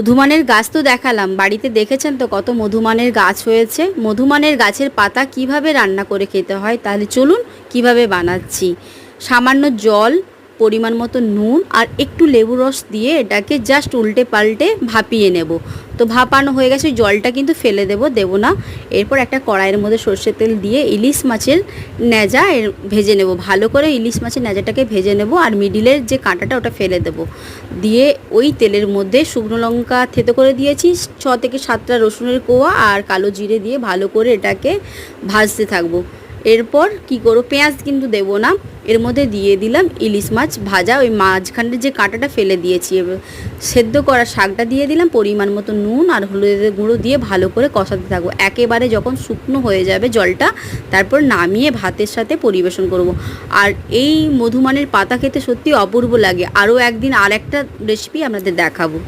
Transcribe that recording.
মধুমানের গাছ তো দেখালাম, বাড়িতে দেখেছেন তো কত মধুমানের গাছ হয়েছে? মধুমানের গাছের পাতা কীভাবে রান্না করে খেতে হয়? তাহলে চলুন কীভাবে বানাচ্ছি। সামান্য জল, পরিমাণ মতো নুন আর একটু লেবু রস দিয়ে এটাকে জাস্ট উল্টে পাল্টে ভাপিয়ে নেব। তো ভাপানো হয়ে গেছে জলটা কিন্তু ফেলে দেব দেব না। এরপর একটা কড়াইয়ের মধ্যে সর্ষের তেল দিয়ে ইলিশ মাছের ন্যাজা ভেজে নেব। ভালো করে ইলিশ মাছের ন্যাজাটাকে ভেজে নেব আর মিডিলের যে কাঁটাটা ওটা ফেলে দেব। দিয়ে ওই তেলের মধ্যে শুকনো লঙ্কা থেতো করে দিয়েছি, ছ থেকে সাতটা রসুনের কোয়া আর কালো জিরে দিয়ে ভালো করে এটাকে ভাজতে থাকব। এরপর কি করব? পেঁয়াজ কিন্তু দেবো না। এর মধ্যে দিয়ে দিলাম ইলিশ মাছ ভাজা। ওই মাঝখানের যে কাঁটাটা ফেলে দিয়েছি সেদ্ধ করা শাকটা দিয়ে দিলাম। পরিমাণ মতো নুন আর হলুদের গুঁড়ো দিয়ে ভালো করে কষাতে থাকব। একেবারে যখন শুকনো হয়ে যাবে জলটা, তারপর নামিয়ে ভাতের সাথে পরিবেশন করব। আর এই মধুমানের পাতা খেতে সত্যি অপূর্ব লাগে। আরও একদিন আর একটা রেসিপি আপনাদের দেখাবো।